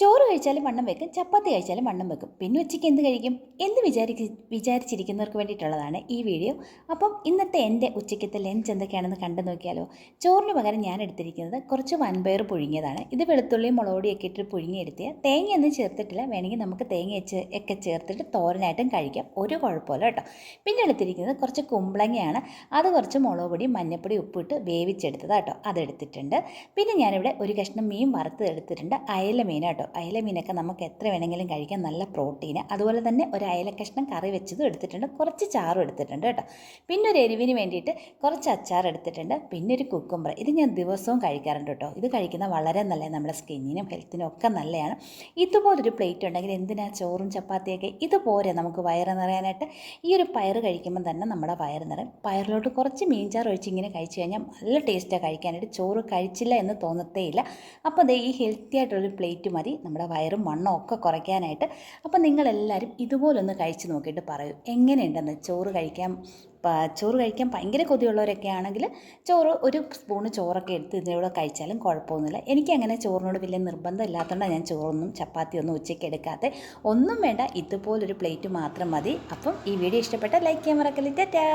ചോറ് കഴിച്ചാലും വണ്ണം വെക്കും ചപ്പാത്തി കഴിച്ചാലും വണ്ണം വെക്കും. പിന്നെ ഉച്ചയ്ക്ക് എന്ത് കഴിക്കും? എന്ന് വിചാരിക്ക വിചാരിച്ചിരിക്കുന്നവർക്ക് വേണ്ടിയിട്ടുള്ളതാണ് ഈ വീഡിയോ. അപ്പം ഇന്നത്തെ എന്റെ ഉച്ചയ്ക്കത്തെ ലഞ്ച് എന്തൊക്കെയാണെന്ന് കണ്ടു നോക്കിയാലോ? ചോറിന് പകരം ഞാൻ എടുത്തിരിക്കുന്നത് കുറച്ച് വൻപയർ പുഴുങ്ങിയതാണ്. ഇത് വെളുത്തുള്ളിയും മുളകൊടിയൊക്കെ ഇട്ട് പുഴുങ്ങിയെടുത്തിയ. തേങ്ങയൊന്നും ചേർത്തിട്ടില്ല. വേണമെങ്കിൽ നമുക്ക് തേങ്ങ ഒക്കെ ചേർത്തിട്ട് തോരനായിട്ടും കഴിക്കാം. ഒരു കുഴപ്പമില്ല കേട്ടോ. പിന്നെ എടുത്തിരിക്കുന്നത് കുറച്ച് കുമ്പളങ്ങയാണ്. അത് കുറച്ച് മുളക് പൊടി മഞ്ഞപ്പൊടി ഉപ്പിട്ട് വേവിച്ചെടുത്തതാണ് കേട്ടോ. അതെടുത്തിട്ടുണ്ട്. പിന്നെ ഞാനിവിടെ ഒരു കഷ്ണം മീൻ വറുത്ത് എടുത്തിട്ടുണ്ട്. അയല മീൻ കേട്ടോ അയല മീനൊക്കെ നമുക്ക് എത്ര വേണമെങ്കിലും കഴിക്കാം. നല്ല പ്രോട്ടീൻ അതുപോലെ തന്നെ ഒരു അയല കഷ്ണം കറി വെച്ചതും എടുത്തിട്ടുണ്ട്. കുറച്ച് ചാറും എടുത്തിട്ടുണ്ട് കേട്ടോ. പിന്നെ ഒരു എരിവിന് വേണ്ടിയിട്ട് കുറച്ച് അച്ചാർ എടുത്തിട്ടുണ്ട്. പിന്നെ ഒരു കുക്കുംബർ ഇത് ഞാൻ ദിവസവും കഴിക്കാറുണ്ട് കേട്ടോ. ഇത് കഴിക്കുന്ന വളരെ നല്ലത് നമ്മുടെ സ്കിന്നിനും ഹെൽത്തിനും ഒക്കെ നല്ലതാണ്. ഇതുപോലൊരു പ്ലേറ്റ് ഉണ്ടെങ്കിൽ എന്തിനാ ചോറും ചപ്പാത്തിയൊക്കെ? ഇതുപോലെ നമുക്ക് വയറ് നിറയാനായിട്ട് ഈ ഒരു പയർ കഴിക്കുമ്പോൾ തന്നെ നമ്മുടെ വയറ് നിറയും. പയറിലോട്ട് കുറച്ച് മീൻചാറ് ഒഴിച്ച് ഇങ്ങനെ കഴിച്ചു കഴിഞ്ഞാൽ നല്ല ടേസ്റ്റാണ് കഴിക്കാനായിട്ട്. ചോറ് കഴിച്ചില്ല എന്ന് തോന്നത്തേ ഇല്ല അപ്പോൾ ദേ ഈ ഹെൽത്തി ആയിട്ടുള്ളൊരു പ്ലേറ്റ് മതി. നമ്മുടെ വയറും വണ്ണവും ഒക്കെ കുറയ്ക്കാനായിട്ട് അപ്പോൾ നിങ്ങളെല്ലാവരും ഇതുപോലൊന്ന് കഴിച്ച് നോക്കിയിട്ട് പറയൂ. എങ്ങനെയുണ്ടെന്ന്? ചോറ് കഴിക്കാൻ ചോറ് കഴിക്കാൻ ഭയങ്കര കൊതിയുള്ളവരൊക്കെ ആണെങ്കിൽ ചോറ് ഒരു സ്പൂണ് ചോറൊക്കെ എടുത്ത് ഇതിലൂടെ കഴിച്ചാലും കുഴപ്പമൊന്നുമില്ല. എനിക്ക് അങ്ങനെ ചോറിനോട് വലിയ നിർബന്ധം ഇല്ലാത്തതുകൊണ്ടാണ് ഞാൻ ചോറൊന്നും ചപ്പാത്തിയൊന്നും ഉച്ചയ്ക്ക് എടുക്കാതെ ഒന്നും വേണ്ട ഇതുപോലൊരു പ്ലേറ്റ് മാത്രം മതി. അപ്പം ഈ വീഡിയോ ഇഷ്ടപ്പെട്ട ലൈക്ക് ചെയ്യാൻ മറക്കല്ലേ. ടാറ്റാ!